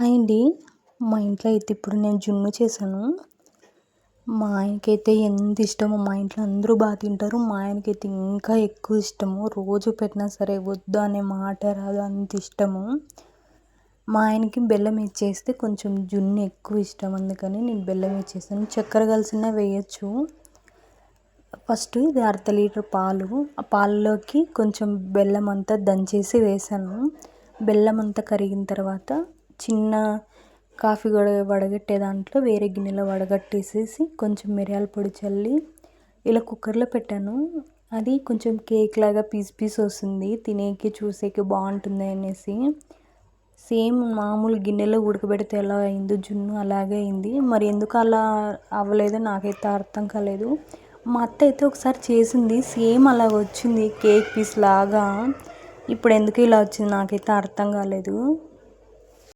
Hi అండి. మా ఇంట్లో అయితే ఇప్పుడు నేను జున్ను చేశాను. మా ఆయనకైతే ఎంత ఇష్టమో మా ఇంట్లో అందరూ బాగా తింటారు. మా ఆయనకైతే ఇంకా ఎక్కువ ఇష్టము. రోజు పెట్టినా సరే వద్దు అనే మాట రాదు అంత ఇష్టము. మా ఆయనకి బెల్లం ఇచ్చేస్తే కొంచెం జున్ను ఎక్కువ ఇష్టం. అందుకని నేను బెల్లం ఇచ్చేసాను. చక్కెర కలిసిన వేయచ్చు. ఫస్ట్ ఇది అర్ధ లీటర్ పాలు. ఆ పాలలోకి కొంచెం బెల్లం అంతా దంచేసి వేసాను. బెల్లం అంతా కరిగిన తర్వాత చిన్న కాఫీ గడ వడగట్టే దాంట్లో వేరే గిన్నెలో వడగట్టేసేసి కొంచెం మిరియాల పొడి చల్లి ఇలా కుక్కర్లో పెట్టాను. అది కొంచెం కేక్ లాగా పీస్ పీస్ వస్తుంది. తినేకి చూసేకి బాగుంటుంది అనేసి. సేమ్ మామూలు గిన్నెలో ఉడకబెడితే ఎలా అయిందో జున్ను అలాగే అయింది. మరి ఎందుకు అలా అవ్వలేదో నాకైతే అర్థం కాలేదు. మా అత్త అయితే ఒకసారి చేసింది. సేమ్ అలా వచ్చింది కేక్ పీస్ లాగా. ఇప్పుడు ఎందుకు ఇలా వచ్చింది నాకైతే అర్థం కాలేదు.